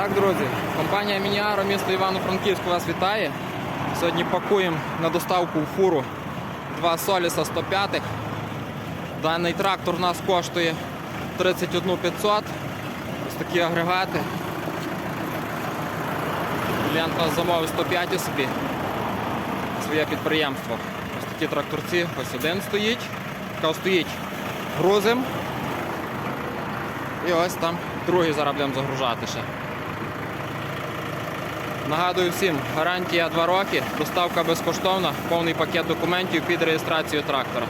Так, друзі, компанія Мініаро, місто Івано-Франківськ вас вітає. Сьогодні пакуємо на доставку в фуру два Соліса 105. Даний трактор у нас коштує 31 500. Ось такі агрегати. Клієнт нас замовив 105 собі. Своє підприємство. Ось такі тракторці, ось один стоїть. Така стоїть грузим. І ось там другий зараз будемо загружати ще. Нагадую всім, гарантія 2 роки, доставка безкоштовна, повний пакет документів під реєстрацію трактора.